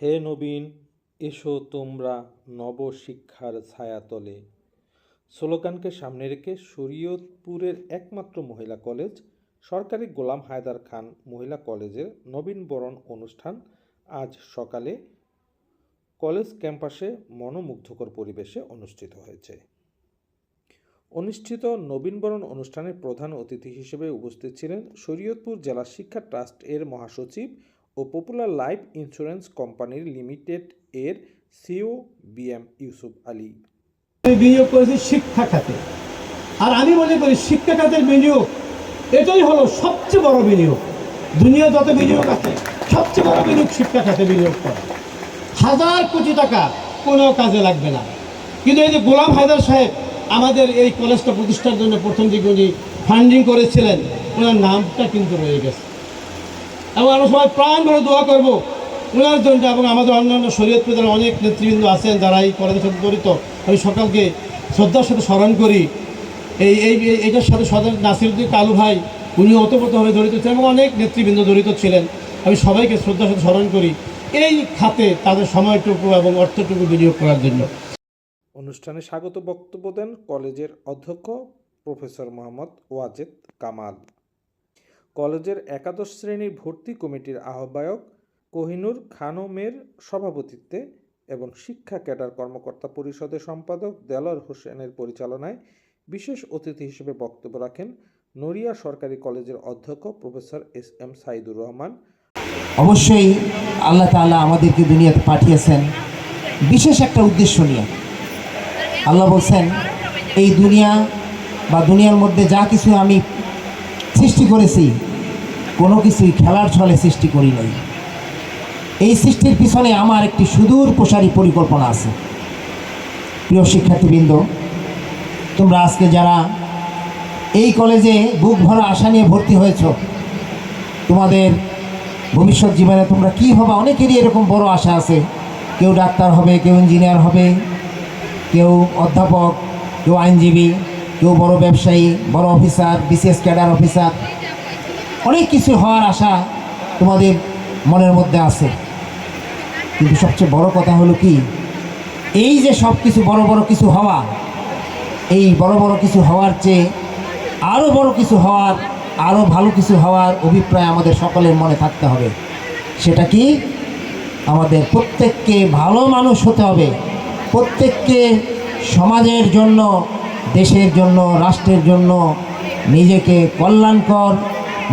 হে নবীন, এসো তোমরা নবশিক্ষার ছায়াতলে। স্লোগানকে সামনে রেখে শরীয়তপুরের একমাত্র মহিলা কলেজ, সরকারি গোলাম হায়দার খান মহিলা কলেজের নবীনবরণ অনুষ্ঠান আজ সকালে কলেজ ক্যাম্পাসে মনোমুগ্ধকর পরিবেশে অনুষ্ঠিত হয়েছে। অনুষ্ঠিত নবীনবরণ অনুষ্ঠানের প্রধান অতিথি হিসেবে উপস্থিত ছিলেন শরীয়তপুর জেলা শিক্ষা ট্রাস্ট এর মহাসচিব ও পপুলার লাইফ ইন্স্যুরেন্স কোম্পানির লিমিটেড এর CEO B M Yusuf Ali. বিনিয়োগ করেছি শিক্ষা খাতে। আর আমি মনে করি শিক্ষা খাতের বিনিয়োগ, এটাই হলো সবচেয়ে বড় বিনিয়োগ। দুনিয়া যত বিনিয়োগ আছে, সবচেয়ে বড় বিনিয়োগ শিক্ষা খাতে বিনিয়োগ করা। হাজার কোটি টাকা কোনো কাজে লাগবে না। কিন্তু এই যে গোলাম হায়দার সাহেব আমাদের এই কলেজটা প্রতিষ্ঠার জন্য প্রথম দিকে উনি ফান্ডিং করেছিলেন, ওনার নামটা কিন্তু রয়ে গেছে। এবং আমরা সবাই প্রাণ ভরে দোয়া করব। ওনার জন্য এবং আমাদের অন্যান্য শরীয়তপুরের অনেক নেতৃবৃন্দ আছেন যারা এই কলেজের সাথে জড়িত। আমি সকালকে শ্রদ্ধার সাথে স্মরণ করি। এই এই এইটার সাথে সদর নাসিরুদ্দিন কালু ভাই উনি ওতপ্রোতভাবে জড়িত ছিলেন এবং অনেক নেতৃবৃন্দ জড়িত ছিলেন। আমি সবাইকে শ্রদ্ধার সাথে স্মরণ করি এই খাতে তাদের সময়টুকু এবং অর্থটুকু বিনিয়োগ করার জন্য। অনুষ্ঠানে স্বাগত বক্তব্য দেন কলেজের অধ্যক্ষ প্রফেসর মোহাম্মদ ওয়াজেদ কামাল। কলেজের একাদশ শ্রেণির ভর্তি কমিটির আহ্বায়ক কোহিনুর খানমের সভাপতিত্বে এবং শিক্ষা ক্যাডার কর্মকর্তা পরিষদের সম্পাদক দেলর হোসেনের পরিচালনায় বিশেষ অতিথি হিসেবে বক্তব্য রাখেন নড়িয়া সরকারি কলেজের অধ্যক্ষ professor S M Saidur Rahman. অবশ্যই আল্লাহ তাআলা আমাদেরকে দুনিয়াতে পাঠিয়েছেন বিশেষ একটা উদ্দেশ্য নিয়ে। আল্লাহ বলছেন, এই দুনিয়া বা দুনিয়ার মধ্যে যা কিছু আমি সৃষ্টি করেছি, কোনো কিছুই খেলার ছলে সৃষ্টি করি নাই। এই সৃষ্টির পিছনে আমার একটি সুদূর প্রসারী পরিকল্পনা আছে। প্রিয় শিক্ষার্থীবৃন্দ, তোমরা আজকে যারা এই কলেজে বুক ভরা আশা নিয়ে ভর্তি হয়েছ, তোমাদের ভবিষ্যৎ জীবনে তোমরা কি হবে? অনেকেরই এরকম বড় আশা আছে। কেউ ডাক্তার হবে, কেউ ইঞ্জিনিয়ার হবে, কেউ অধ্যাপক, কেউ আইনজীবী। কেউ বড় ব্যবসায়ী, বড় অফিসার বিশেষ ক্যাডার অফিসার, অনেক কিছু হওয়ার আশা তোমাদের মনের মধ্যে আছে। কিন্তু সবচেয়ে বড় কথা হলো কি? এই যে সব কিছু বড় বড় কিছু হওয়া, এই বড় বড় কিছু হওয়ার চেয়ে আরও বড় কিছু হওয়ার আরও ভালো কিছু হওয়ার অভিপ্রায় আমাদের সকলের মনে থাকতে হবে। সেটা কি? আমাদের প্রত্যেককে ভালো মানুষ হতে হবে। প্রত্যেককে সমাজের জন্য দেশের জন্য রাষ্ট্রের জন্য নিজেকে কল্যাণকর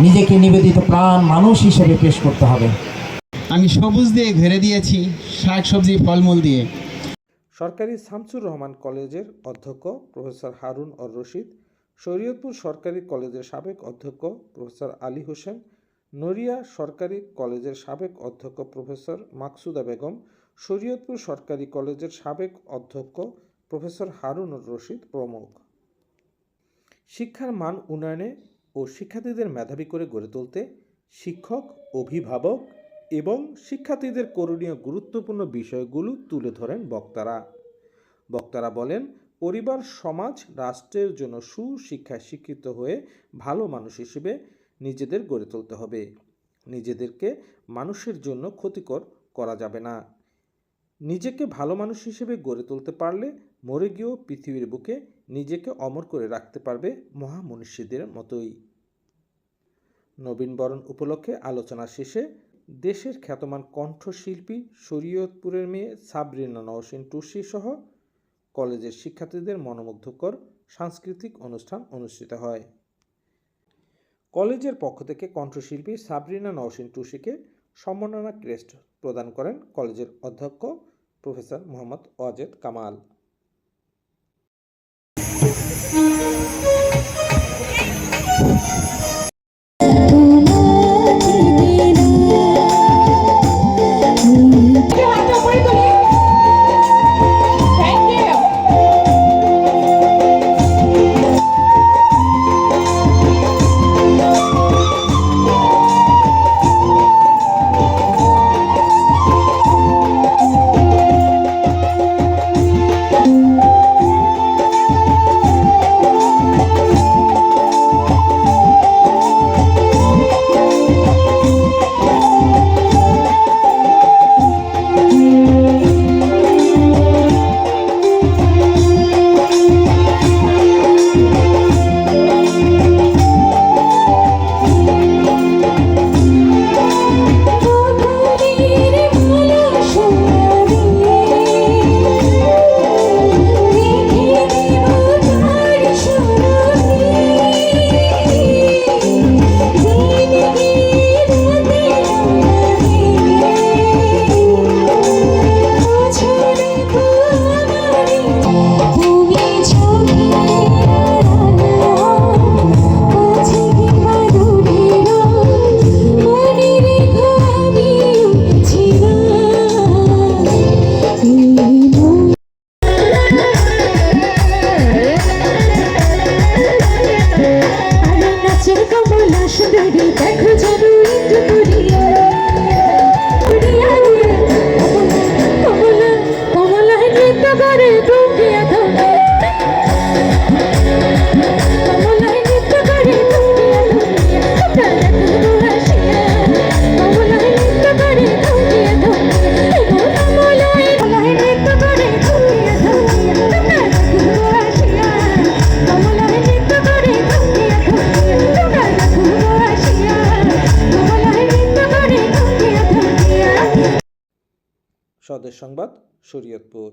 নিজেকে নিবেদিত প্রাণ মানুষ হিসেবে পেশ করতে হবে। আমি সবুজ দিয়ে ঘেরে দিয়েছি শাক সবজি ফলমূল দিয়ে। সরকারি শামসুর রহমান কলেজের অধ্যক্ষ প্রফেসর হারুন অর রশিদ শরীয়তপুর সরকারি কলেজের সাবেক অধ্যক্ষ প্রফেসর আলী হোসেন নড়িয়া সরকারি কলেজের সাবেক অধ্যক্ষ প্রফেসর মাকসুদা বেগম শরীয়তপুর সরকারি কলেজের সাবেক অধ্যক্ষ প্রফেসর হারুন রশিদ প্রমুখ। শিক্ষার মান উন্নয়নে ও শিক্ষার্থীদের মেধাবী করে গড়ে তুলতে শিক্ষক, অভিভাবক এবং শিক্ষার্থীদের করণীয় গুরুত্বপূর্ণ বিষয়গুলো তুলে ধরেন বক্তারা। বক্তারা বলেন, পরিবার, সমাজ, রাষ্ট্রের জন্য সুশিক্ষায় শিক্ষিত হয়ে ভালো মানুষ হিসেবে নিজেদের গড়ে তুলতে হবে। নিজেদেরকে মানুষের জন্য ক্ষতিকর করা যাবে না। নিজেকে ভালো মানুষ হিসেবে গড়ে তুলতে পারলে মরে গিয়েও পৃথিবীর বুকে নিজেকে অমর করে রাখতে পারবে মহামনীষীদের মতোই। নবীনবরণ উপলক্ষে আলোচনা শেষে দেশের খ্যাতমান কণ্ঠশিল্পী শরীয়তপুরের মেয়ে সাবরিনা নওশিন টুসি সহ কলেজের শিক্ষার্থীদের মনোমুগ্ধকর সাংস্কৃতিক অনুষ্ঠান অনুষ্ঠিত হয়। কলেজের পক্ষ থেকে কণ্ঠশিল্পী সাবরিনা নওশিন টুসিকে সম্মাননা ক্রেস্ট প্রদান করেন কলেজের অধ্যক্ষ professor Mohammad Wajed Kamal. baby, baby. আমাদের সংবাদ শরীয়তপুর।